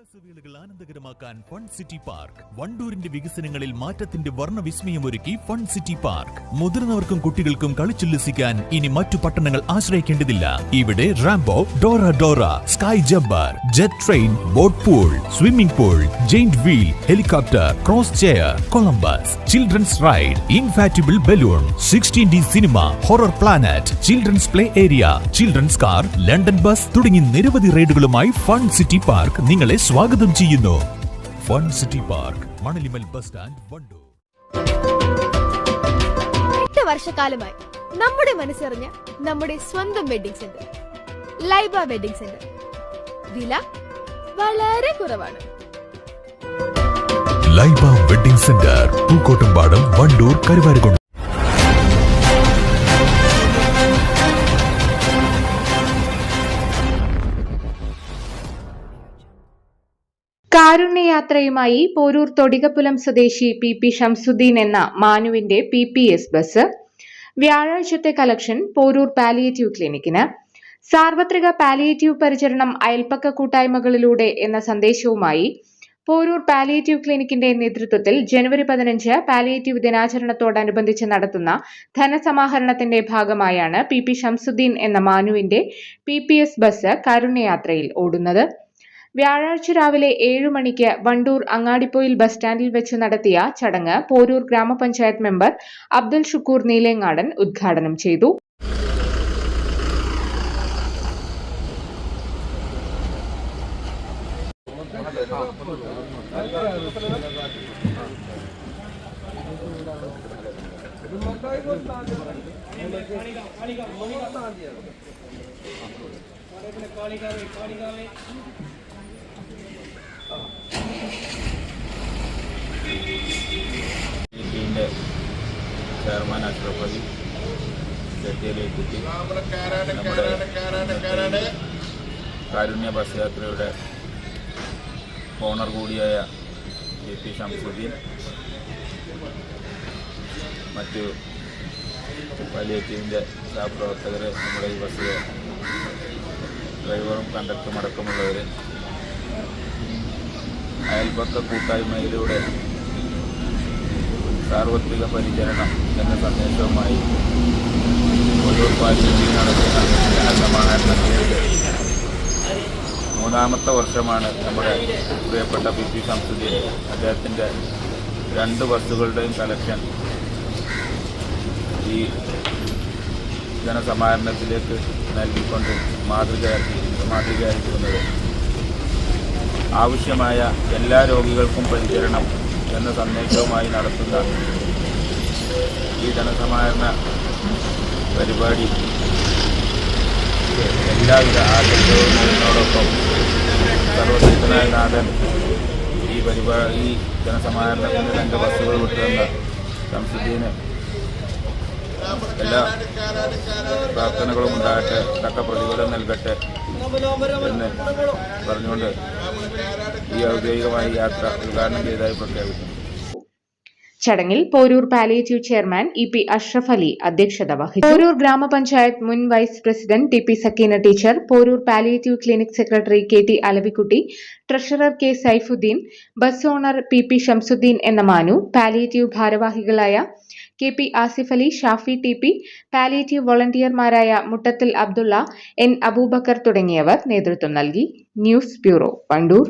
ഉല്ലാസവേളകൾ ആനന്ദകരമാക്കാൻ fun city park. വണ്ടൂരിന്റെ വികസനങ്ങളിൽ മാറ്റത്തിന്റെ വർണവിസ്മയമൊരുക്കി ഫൺ സിറ്റി പാർക്ക്. മുതിർന്നവർക്കും കുട്ടികൾക്കും കളിച്ചുല്ലസിക്കാൻ ഇനി മറ്റു പട്ടണങ്ങൾ ആശ്രയിക്കേണ്ടതില്ല. ഇവിടെ Rambo Dora Dora sky Jabbar jet train boat pool swimming pool giant wheel helicopter cross chair Columbus children's ride inflatable balloon sixteen D cinema horror planet children's play area children's car London bus തുടങ്ങി നിരവധി റൈഡുകളുമായി fun city park നിങ്ങളെ സ്വാഗതം ചെയ്യുന്നു. Fun city park Manalimal bus stand Wandoor. എട്ട് വർഷക്കാലമായി നമ്മുടെ മനസ്സറിഞ്ഞ നമ്മുടെ സ്വന്തം wedding centre Laiba wedding centre വില വളരെ കുറവാണ്. Laiba wedding centre Pookkottumpadam Wandoor Karuvarakundu. കാരുണ്യയാത്രയുമായി Porur Thodikappulam സ്വദേശി പി പി ഷംസുദ്ദീൻ എന്ന മാനുവിന്റെ പി പി എസ് ബസ്. വ്യാഴാഴ്ചത്തെ കളക്ഷൻ പോരൂർ പാലിയേറ്റീവ് ക്ലിനിക്കിന്. സാർവത്രിക പാലിയേറ്റീവ് പരിചരണം അയൽപ്പക്ക കൂട്ടായ്മകളിലൂടെ എന്ന സന്ദേശവുമായി പോരൂർ പാലിയേറ്റീവ് ക്ലിനിക്കിന്റെ നേതൃത്വത്തിൽ ജനുവരി പതിനഞ്ച് പാലിയേറ്റീവ് ദിനാചരണത്തോടനുബന്ധിച്ച് നടത്തുന്ന ധനസമാഹരണത്തിന്റെ ഭാഗമായാണ് പി പി ഷംസുദ്ദീൻ എന്ന മാനുവിന്റെ പി പി എസ് ബസ് കാരുണ്യയാത്രയിൽ ഓടുന്നത്. വ്യാഴാഴ്ച രാവിലെ ഏഴു മണിക്ക് വണ്ടൂർ അങ്ങാടിപ്പൊയിൽ ബസ് സ്റ്റാൻഡിൽ വെച്ച് നടത്തിയ ചടങ്ങ് പോരൂർ ഗ്രാമപഞ്ചായത്ത് മെമ്പർ അബ്ദുൽ ഷുക്കൂർ നീലേങ്ങാടൻ ഉദ്ഘാടനം ചെയ്തു. ടീമിന്റെ ചെയർമാൻ അഷ്റഫ് കാരുണ്യ ബസ് യാത്രയുടെ ഓണർ കൂടിയായ എ പി ഷംസുദ്ദീൻ മറ്റു വലിയ ടീമിന്റെ സഹപ്രവർത്തകർ നമ്മുടെ ഈ ബസ്സിലെ ഡ്രൈവറും കണ്ടക്ടറും അടക്കമുള്ളവർ. അയൽപക്ക കൂട്ടായ്മയിലൂടെ സാർവത്രിക പരിചരണം എന്ന സന്ദേശവുമായി ഓരോ പാലിറ്റി നടത്തുന്ന മൂന്നാമത്തെ വർഷമാണ് നമ്മുടെ പ്രിയപ്പെട്ട പി പി ശംസുദ്ദീൻ അദ്ദേഹത്തിന്റെ രണ്ട് ബസ്സുകളുടെയും കളക്ഷൻ ഈ ജനസമാഹരണത്തിലേക്ക് നൽകിക്കൊണ്ട് മാതൃകയാക്കി മാതൃകയായിരിക്കുന്നത്. ആവശ്യമായ എല്ലാ രോഗികൾക്കും പരിചരണം എന്ന സന്ദേശവുമായി നടത്തുന്ന ഈ ധനസമാഹരണ പരിപാടി എല്ലാവിധ സർവശക്തനായ നാഥൻ ഈ ഈ ജനസമാഹരണത്തിന് രണ്ട് ബസ്സുകൾ എല്ലാ പ്രാർത്ഥനകളും ഉണ്ടാകട്ടെ തക്ക പ്രതിഫലം നൽകട്ടെ എന്ന് പറഞ്ഞുകൊണ്ട് ഈ ഔദ്യോഗികമായ യാത്ര ഉദ്ഘാടനം ചെയ്തതായി പ്രഖ്യാപിക്കുന്നു. ചടങ്ങിൽ Porur palliative chairman E P Ashraf Ali അധ്യക്ഷത വഹിച്ചു. പോരൂർ ഗ്രാമപഞ്ചായത്ത് മുൻ vice president T P Sakeena teacher Porur palliative clinic secretary K T Alavikutty treasurer K Saifuddin bus owner P P Shamsuddin എന്ന മാനു പാലിയേറ്റീവ് ഭാരവാഹികളായ K P Asif Ali Shafi T P palliative വോളണ്ടിയർമാരായ Muttathil Abdulla N Abubakar തുടങ്ങിയവർ നേതൃത്വം നൽകി. News bureau Wandoor